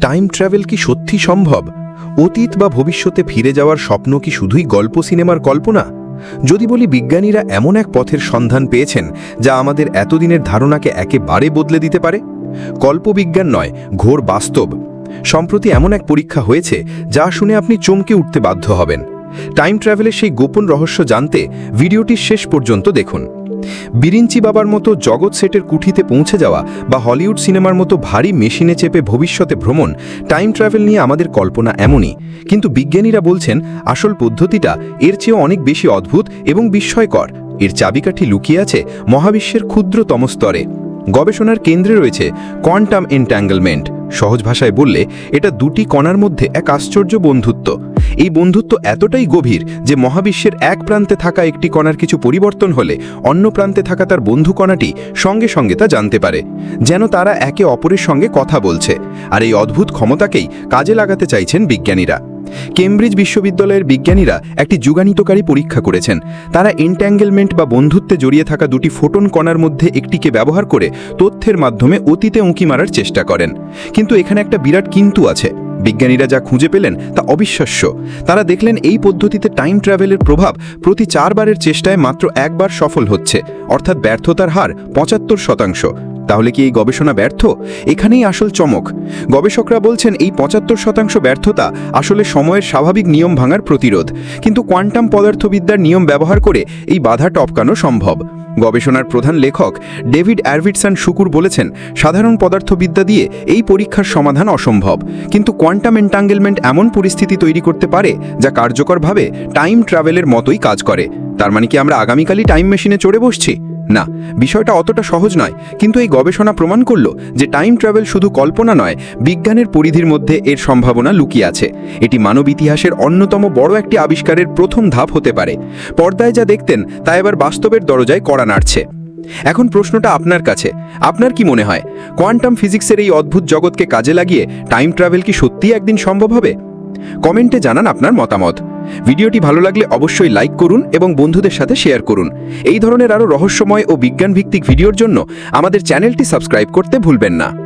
Time travel কি সত্যি সম্ভব? অতীত বা ভবিষ্যতে ফিরে যাওয়ার স্বপ্ন কি শুধুই গল্প সিনেমার কল্পনা? যদি বলি বিজ্ঞানীরা এমন এক পথের সন্ধান পেয়েছেন যা আমাদের এতদিনের ধারণাকে একেবারে বদলে দিতে পারে? কল্পবিজ্ঞান নয়, ঘোর বাস্তব। সম্প্রতি এমন এক পরীক্ষা হয়েছে যা শুনে আপনি চমকে উঠতে বাধ্য হবেন। টাইম ট্রাভেলের সেই গোপন রহস্য জানতে ভিডিওটির শেষ পর্যন্ত দেখুন। বিরিঞ্চি বাবার মতো জগৎ সেটের কুঠিতে পৌঁছে যাওয়া বা হলিউড সিনেমার মতো ভারী মেশিনে চেপে ভবিষ্যতে ভ্রমণ, টাইম ট্রাভেল নিয়ে আমাদের কল্পনা এমনই। কিন্তু বিজ্ঞানীরা বলছেন, আসল পদ্ধতিটা এর চেয়েও অনেক বেশি অদ্ভুত এবং বিস্ময়কর। এর চাবিকাঠি লুকিয়ে আছে মহাবিশ্বের ক্ষুদ্রতম স্তরে। গবেষণার কেন্দ্রে রয়েছে কোয়ান্টাম এন্ট্যাঙ্গলমেন্ট সহজ ভাষায় বললে, এটা দুটি কণার মধ্যে এক আশ্চর্য বন্ধুত্ব। এই বন্ধুত্ব এতটাই গভীর যে মহাবিশ্বের এক প্রান্তে থাকা একটি কণার কিছু পরিবর্তন হলে অন্য প্রান্তে থাকা তার বন্ধু কণাটি সঙ্গে সঙ্গে তা জানতে পারে, যেন তারা একে অপরের সঙ্গে কথা বলছে আর এই অদ্ভুত ক্ষমতাকেই কাজে লাগাতে চাইছেন বিজ্ঞানীরা। কেমব্রিজ বিশ্ববিদ্যালয়ের বিজ্ঞানীরা একটি যুগানিতকারী পরীক্ষা করেছেন। তারা এন্ট্যাঙ্গেলমেন্ট বা বন্ধুত্বে জড়িয়ে থাকা দুটি ফোটন কণার মধ্যে একটিকে ব্যবহার করে তথ্যের মাধ্যমে অতীতে উঁকি মারার চেষ্টা করেন। কিন্তু এখানে একটা বিরাট কিন্তু আছে। বিজ্ঞানীরা যা খুঁজে পেলেন তা অবিশ্বাস্য। তারা দেখলেন এই পদ্ধতিতে টাইম ট্রাভেলের প্রভাব প্রতি চারবারের চেষ্টায় মাত্র একবার সফল হচ্ছে, অর্থাৎ ব্যর্থতার হার পঁচাত্তর শতাংশ। তাহলে কি এই গবেষণা ব্যর্থ? এখানেই আসল চমক। গবেষকরা বলছেন এই পঁচাত্তর শতাংশ ব্যর্থতা আসলে সময়ের স্বাভাবিক নিয়ম ভাঙার প্রতিরোধ। কিন্তু কোয়ান্টাম পদার্থবিদ্যার নিয়ম ব্যবহার করে এই বাধা টপকানো সম্ভব। গবেষণার প্রধান লেখক ডেভিড অ্যারভিটসান শুকুর বলেছেন, সাধারণ পদার্থবিদ্যা দিয়ে এই পরীক্ষার সমাধান অসম্ভব। কিন্তু কোয়ান্টাম এন্টাঙ্গেলমেন্ট এমন পরিস্থিতি তৈরি করতে পারে যা কার্যকরভাবে টাইম ট্রাভেলের মতোই কাজ করে। তার মানে কি আমরা আগামীকালই টাইম মেশিনে চড়ে বসছি? না, বিষয়টা অতটা সহজ নয়, কিন্তু এই গবেষণা প্রমাণ করল যে টাইম ট্রাভেল শুধু কল্পনা নয়, বিজ্ঞানের পরিধির মধ্যে এর সম্ভাবনা লুকিয়ে আছে। এটি মানব ইতিহাসের অন্যতম বড় একটি আবিষ্কারের প্রথম ধাপ হতে পারে। পর্দায় যা দেখতেন, তা এবার বাস্তবের দরজায় কড়া নাড়ছে। এখন প্রশ্নটা আপনার কাছে। আপনার কি মনে হয়, কোয়ান্টাম ফিজিক্সের এই অদ্ভুত জগৎকে কাজে লাগিয়ে টাইম ট্রাভেল কি সত্যিই একদিন সম্ভব হবে? কমেন্টে জানান আপনার মতামত। ভিডিওটি ভালো লাগলে অবশ্যই লাইক করুন এবং বন্ধুদের সাথে শেয়ার করুন। এই ধরনের আরও রহস্যময় ও বিজ্ঞানভিত্তিক ভিডিওর জন্য আমাদের চ্যানেলটি সাবস্ক্রাইব করতে ভুলবেন না।